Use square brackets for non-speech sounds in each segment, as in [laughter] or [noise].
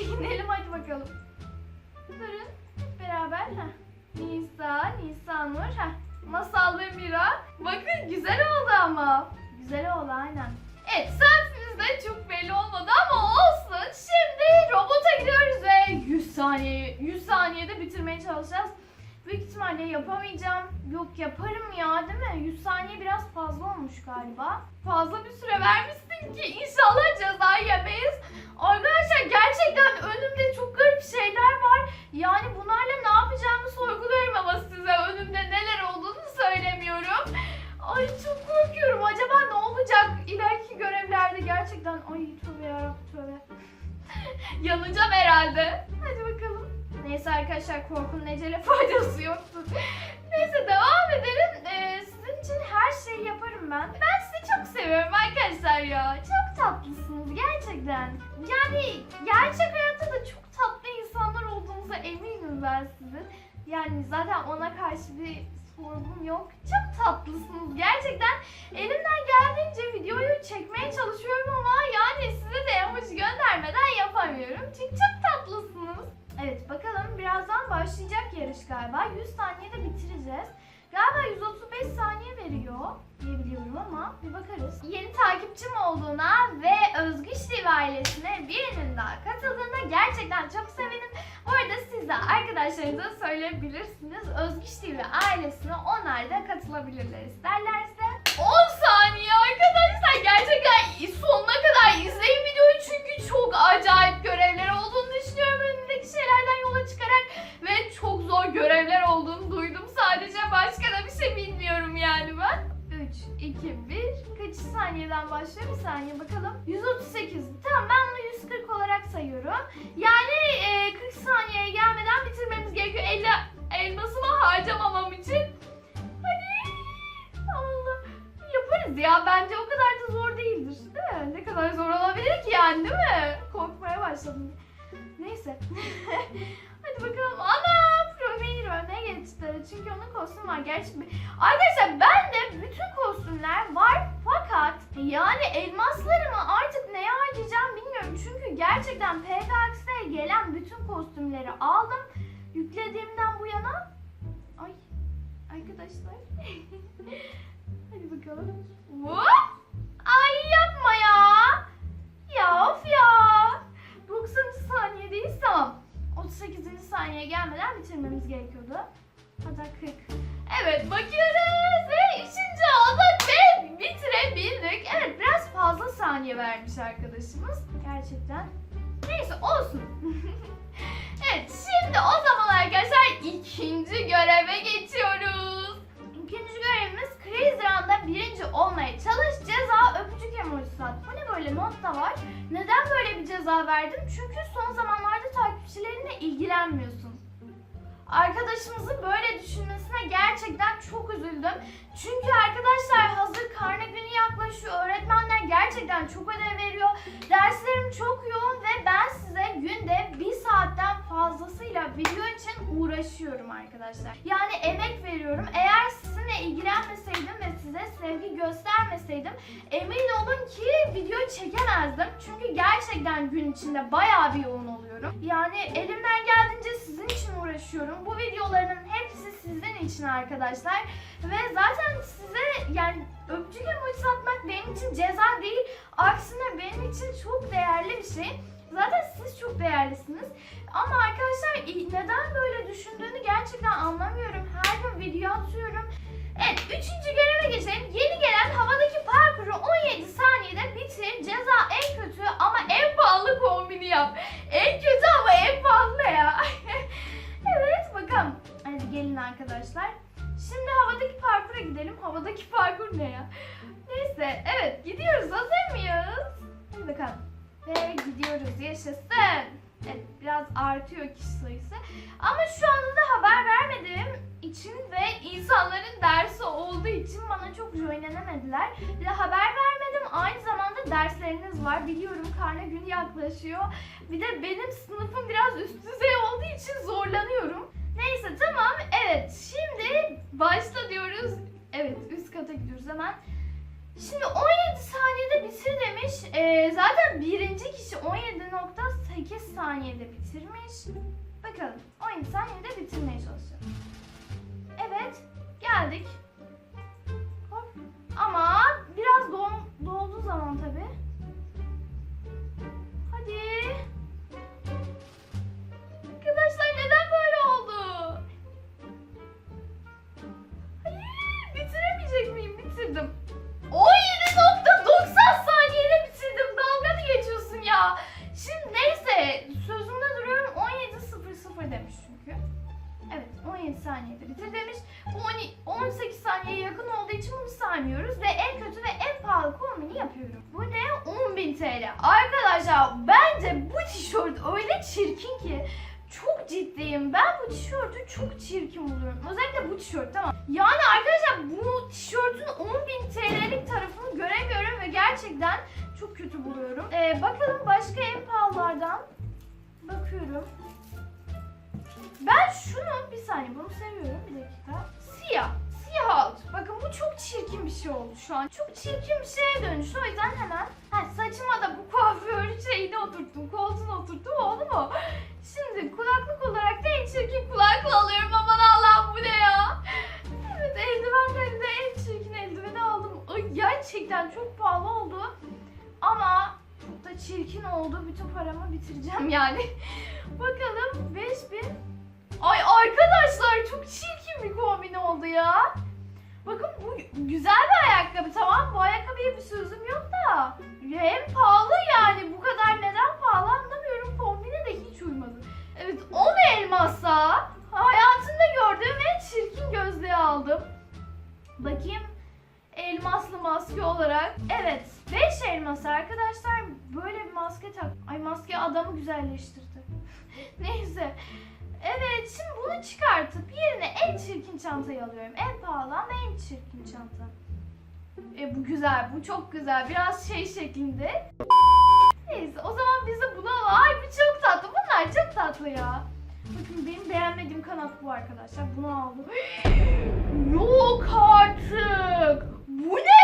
çekinelim hadi bakalım. Durun beraber. Heh. Nisa, Nisa Nur. Heh. Masal ve Mira. Bakın güzel oldu ama. Güzel oldu aynen. Evet selfie'miz de çok belli olmadı ama olsun. Şimdi robota gidiyoruz ve 100 saniye 100 saniyede bitirmeye çalışacağız. Büyük ihtimalle yapamayacağım. Yok yaparım ya değil mi? 100 saniye biraz fazla olmuş galiba. Fazla bir süre vermişsin ki inşallah ceza yemeyiz. Ben sizin. Yani zaten ona karşı bir sorgum yok. Çok tatlısınız gerçekten. Elimden geldiğince videoyu çekmeye çalışıyorum ama yani size de emoji göndermeden yapamıyorum. Çünkü çok tatlısınız. Evet bakalım birazdan başlayacak yarış galiba. 100 saniyede bitireceğiz. Galiba 135 saniye veriyor diye biliyorum ama bir bakarız. Yeni takipçim olduğuna ve Özgüç TV ailesine birinin daha katıldığına gerçekten çok sevindim. Bu arada siz de arkadaşlarınıza söyleyebilirsiniz. Özgüç TV ailesine onlar da katılabilirler isterlerse. 10 saniye arkadaşlar gerçekten sonuna kadar izleyin videoyu çünkü çok acayip görevler olduğunu başka da bir şey bilmiyorum yani ben. 3, 2, 1. Kaç saniyeden başlıyor? Bir saniye bakalım. 138. Tamam ben bunu 140 olarak sayıyorum. Yani e, 40 saniyeye gelmeden bitirmemiz gerekiyor. 50 elmasımı harcamamam için. Hadi. Allah. Yaparız ya. Bence o kadar da zor değildir. Değil mi? Ne kadar zor olabilir ki yani değil mi? Korkmaya başladım. Neyse. [laughs] Hadi bakalım. Ana! Geçti. Çünkü onun kostümü var. Gerçi Arkadaşlar ben de bütün kostümler var fakat yani elmaslarımı artık neye harcayacağım bilmiyorum. Çünkü gerçekten PKX'e gelen bütün kostümleri aldım. Yüklediğimden bu yana ay arkadaşlar [laughs] hadi bakalım. Hop! Ay bitirmemiz gerekiyordu. Hatta 40. Evet bakıyoruz ve üçüncü olduk ve bitirebildik. Evet biraz fazla saniye vermiş arkadaşımız. Gerçekten. Neyse olsun. [laughs] evet şimdi o zaman arkadaşlar ikinci göreve geçiyoruz. İkinci görevimiz Crazy Run'da birinci olmaya çalış. Ceza öpücük emojisi at. Bu ne böyle not da var. Neden böyle bir ceza verdim? Çünkü son zamanlarda takipçilerinle ilgilenmiyorsun. Arkadaşımızın böyle düşünmesine gerçekten çok üzüldüm. Çünkü arkadaşlar hazır karne günü yaklaşıyor. Öğretmenler gerçekten çok ödev veriyor. Derslerim çok yoğun ve ben size günde bir saatten fazlasıyla video için uğraşıyorum arkadaşlar. Yani emek veriyorum. Eğer sizinle ilgilenmeseydim ve size sevgi göstermeseydim emin olun ki video çekemezdim. Çünkü gerçekten gün içinde bayağı bir yoğun oluyorum. Yani elimden uğraşıyorum. Bu videoların hepsi sizin için arkadaşlar. Ve zaten size yani öpücük emojisi atmak benim için ceza değil. Aksine benim için çok değerli bir şey. Zaten siz çok değerlisiniz. Ama arkadaşlar gerçekten anlamıyorum. Her gün video atıyorum. Evet üçüncü göreve geçelim. Yeni gelen havadaki parkuru 17 saniyede bitir. Ceza en kötü ama en pahalı kombini yap. En kötü ama en pahalı ya? [laughs] evet bakalım. Hadi gelin arkadaşlar. Şimdi havadaki parkura gidelim. Havadaki parkur ne ya? Neyse evet gidiyoruz. Hazır mıyız? Hadi bakalım. Ve gidiyoruz. Yaşasın. Evet biraz artıyor kişi sayısı. Ama şu anda da haber vermediğim için ve insanların dersi olduğu için bana çok joinlenemediler. Bir de haber vermedim. Aynı zamanda dersleriniz var. Biliyorum karne günü yaklaşıyor. Bir de benim sınıfım biraz üst düzey olduğu için zorlanıyorum. Neyse tamam. Evet şimdi başla diyoruz. Evet üst kata gidiyoruz hemen. Şimdi 17 saniyede bitir demiş. Ee, zaten birinci kişi 17.8 saniyede bitirmiş. Bakalım 17 saniyede bitirmeye çalışacağım. Evet geldik. Hop. Ama biraz dol- dolduğu zaman tabi. Tişörtü çok çirkin buluyorum. Özellikle bu tişört tamam. Yani arkadaşlar bu tişörtün 10.000 TL'lik tarafını göremiyorum ve gerçekten çok kötü buluyorum. Ee, bakalım başka en pahalılardan bakıyorum. Ben şunu bir saniye bunu seviyorum bir dakika. Siyah. Siyah alt. Bakın bu çok çirkin bir şey oldu şu an. Çok çirkin bir şeye dönüştü. O yüzden hemen ha, saçıma da bu kuaför şeyini oturttum. Koltuğuna oturttum oldu mu? Şimdi kulaklık olarak da en çirkin kulaklık alıyorum. Aman Allah'ım bu ne ya? Evet eldivenleri de en çirkin eldiveni aldım. Ay, gerçekten çok pahalı oldu. Ama çok da çirkin oldu. Bütün paramı bitireceğim yani. [laughs] Bakalım 5000 Ay arkadaşlar çok çirkin bir kombin oldu ya. Bakın bu güzel bir ayakkabı tamam bu ayakkabıya bir sözüm yok da. Hem pahalı yani bu kadar neden pahalı anlamıyorum kombine de hiç uymadı. Evet 10 elmasa hayatımda gördüğüm en çirkin gözlüğü aldım. Bakayım elmaslı maske olarak. Evet 5 elmas arkadaşlar böyle bir maske tak. Ay maske adamı güzelleştirdi. [laughs] Neyse. Evet şimdi bunu çıkartıp yerine çirkin çantayı alıyorum. En pahalı ama en çirkin çanta. E, bu güzel, bu çok güzel. Biraz şey şeklinde. Neyse o zaman biz de bunu alalım. Ay bu çok tatlı. Bunlar çok tatlı ya. Bakın benim beğenmediğim kanat bu arkadaşlar. Bunu aldım. [gasps] yok artık. Bu ne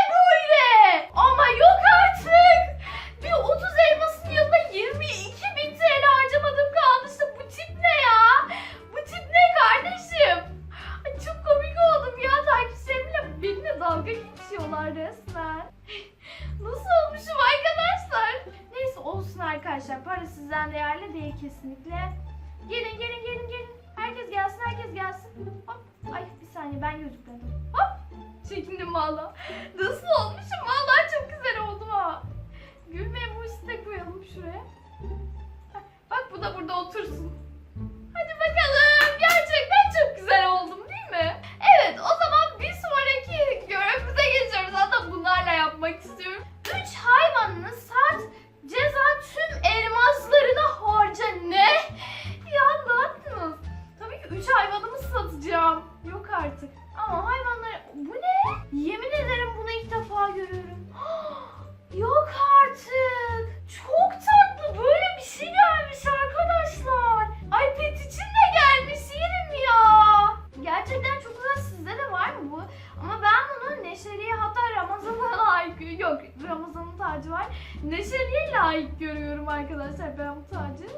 dalga geçiyorlar resmen. [laughs] Nasıl olmuşum arkadaşlar? Neyse olsun arkadaşlar. Para sizden değerli değil kesinlikle. Gelin gelin gelin gelin. Herkes gelsin herkes gelsin. Hop. Ay bir saniye ben gözükmedim. Hop. Çekindim valla. [laughs] Nasıl olmuşum? Valla çok güzel oldum ha. Gülme emojisi de koyalım şuraya. Bak bu da burada otursun. Hadi bakalım. Gerçekten çok güzel oldum değil mi? Evet o zaman görevimize geçiyoruz. Hatta bunlarla yapmak istiyorum. Görüyorum arkadaşlar ben bu.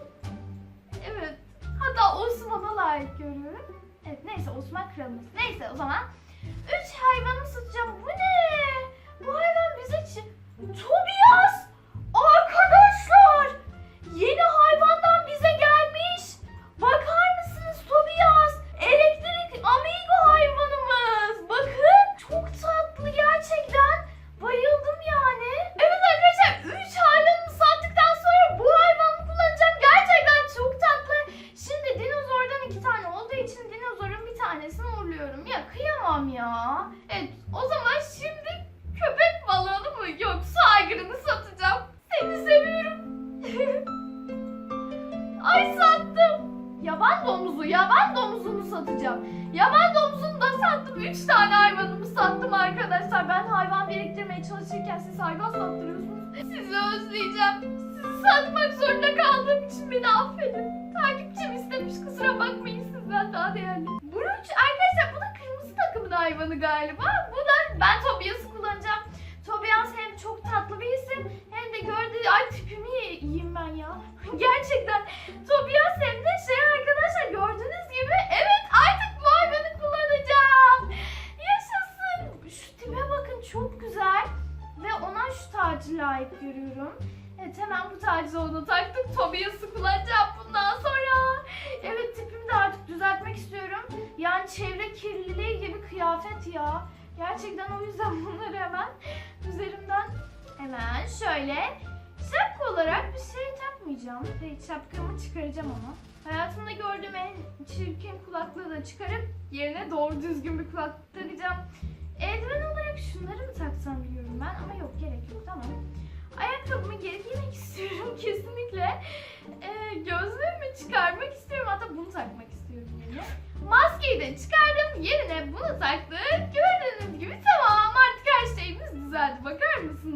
Evet. Hatta Osman'a layık görüyorum. Evet neyse Osman kralımız. Neyse o zaman. Üç hayvanı satacağım. Bu ne? Bu hayvan bize çi- Tobias! Arkadaşlar! Yeni ya. Evet o zaman şimdi köpek balığını mı yoksa aygırını satacağım. Seni seviyorum. [laughs] Ay sattım. Yaban domuzu, yaban domuzunu satacağım. Yaban domuzunu da sattım. Üç tane hayvanımı sattım arkadaşlar. Ben hayvan biriktirmeye çalışırken siz hayvan sattırıyorsunuz. Sizi özleyeceğim. Sizi satmak zorunda hayvanı galiba. Bu da ben Tobias'ı kullanacağım. Tobias hem çok tatlı bir isim hem de gördüğü ay tipimi yiyeyim ben ya. [laughs] Gerçekten Tobias hem de şey arkadaşlar gördüğünüz gibi evet artık bu hayvanı kullanacağım. Yaşasın. Şu tipe bakın çok güzel ve ona şu tacı layık görüyorum. Evet hemen bu tacı ona taktık. Tobias'ı kullanacağım kıyafet ya. Gerçekten o yüzden [laughs] bunları hemen üzerimden hemen şöyle şapka olarak bir şey takmayacağım. Ve şapkamı çıkaracağım ama. Hayatımda gördüğüm en çirkin kulaklığı da çıkarıp yerine doğru düzgün bir kulaklık takacağım. Eldiven olarak şunları mı taksam biliyorum ben ama yok gerek yok tamam. Ayakkabımı geri giymek [laughs] istiyorum kesinlikle. Ee, gözlüğümü çıkarmak istiyorum hatta bunu takmak istiyorum yerine. Maskeyi de çıkardım yerine bunu taktık. Gördüğünüz gibi tamam artık her şeyimiz düzeldi bakar mısınız?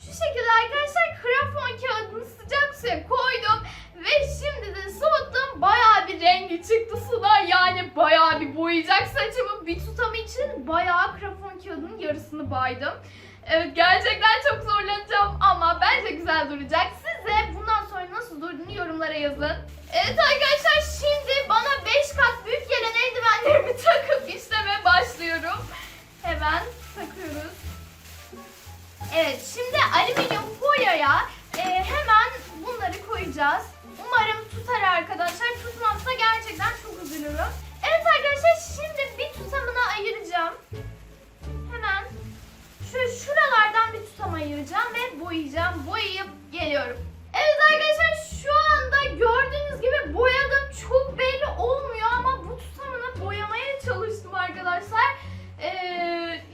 Şu şekilde arkadaşlar krafon kağıdını sıcak suya koydum ve şimdi de soğuttum. Bayağı bir rengi çıktı suda yani bayağı bir boyayacak saçımı. Bir tutamı için bayağı krafon kağıdının yarısını baydım. Evet gerçekten çok zorlanacağım ama bence güzel duracak. Siz de bundan sonra nasıl durduğunu yorumlara yazın. Evet arkadaşlar şimdi bana 5 kat büyük gelen eldivenlerimi [laughs] takıp işleme başlıyorum. Hemen takıyoruz. Evet şimdi alüminyum folyoya e, hemen bunları koyacağız. Umarım tutar arkadaşlar. Tutmazsa gerçekten çok üzülürüm. Evet arkadaşlar şimdi bir tutamını ayıracağım. Hemen şu şuralardan bir tutam ayıracağım ve boyayacağım. Boyayıp geliyorum. Evet arkadaşlar şu anda gördüğünüz gibi boyadım. Çok belli olmuyor ama bu tutamını boyamaya çalıştım arkadaşlar. Ee,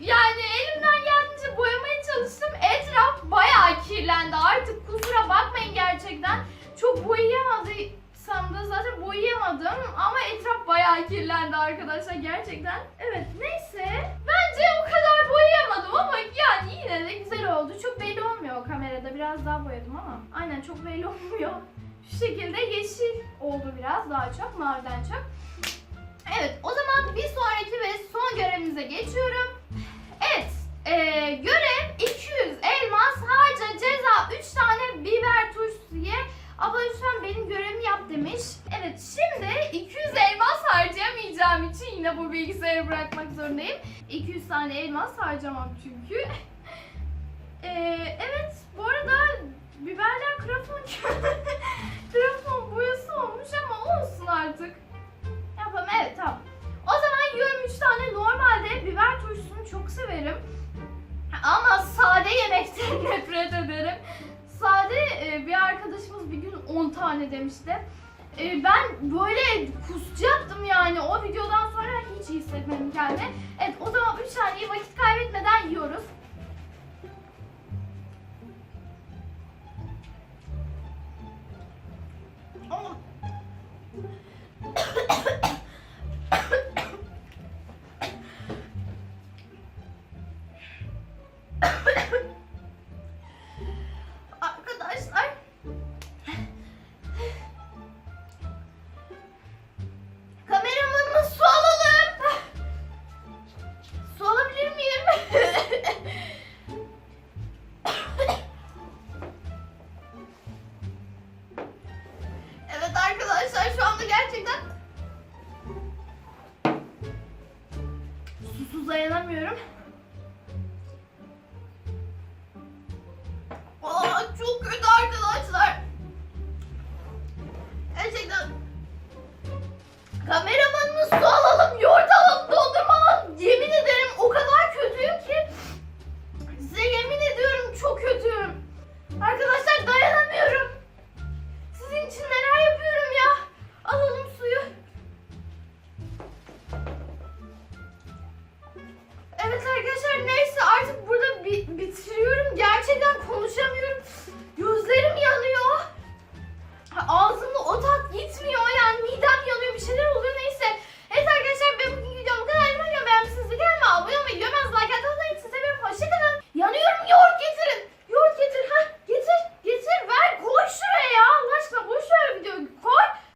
yani elimden geldiğince boyamaya çalıştım. Etraf bayağı kirlendi. Artık kusura bakmayın gerçekten. Çok boyayamadıysam da zaten boyayamadım. Ama etraf bayağı kirlendi arkadaşlar gerçekten. Evet neyse. Bence o kadar boyayamadım ama yani yine de güzel oldu. Çok belli olmuyor o kamerada. Biraz daha boyadım ama. Aynen çok belli olmuyor. Şu şekilde yeşil oldu biraz daha çok. Maviden çok. Evet o zaman bir sonraki ve son görevimize geçiyorum. Evet eee, görev 200 elmas harca ceza 3 tane biber turşusu ye. Abla lütfen benim görevimi yap demiş. Evet şimdi 200 elmas harcayamayacağım için yine bu bilgisayarı bırakmak zorundayım. 200 tane elmas harcamam çünkü. Eee, evet bu arada biberler krafon [laughs] krafon boyası olmuş ama olsun artık. Yapalım evet tamam. O zaman yiyorum 3 tane normalde biber turşusunu çok severim. Ama sade yemekten [laughs] nefret ederim. Sade e, bir arkadaşımız bir gün 10 tane demişti. E, ben böyle kusacaktım yani o videodan sonra hiç iyi hissetmedim kendimi. Evet o zaman 3 taneyi vakit kaybetmeden yiyoruz.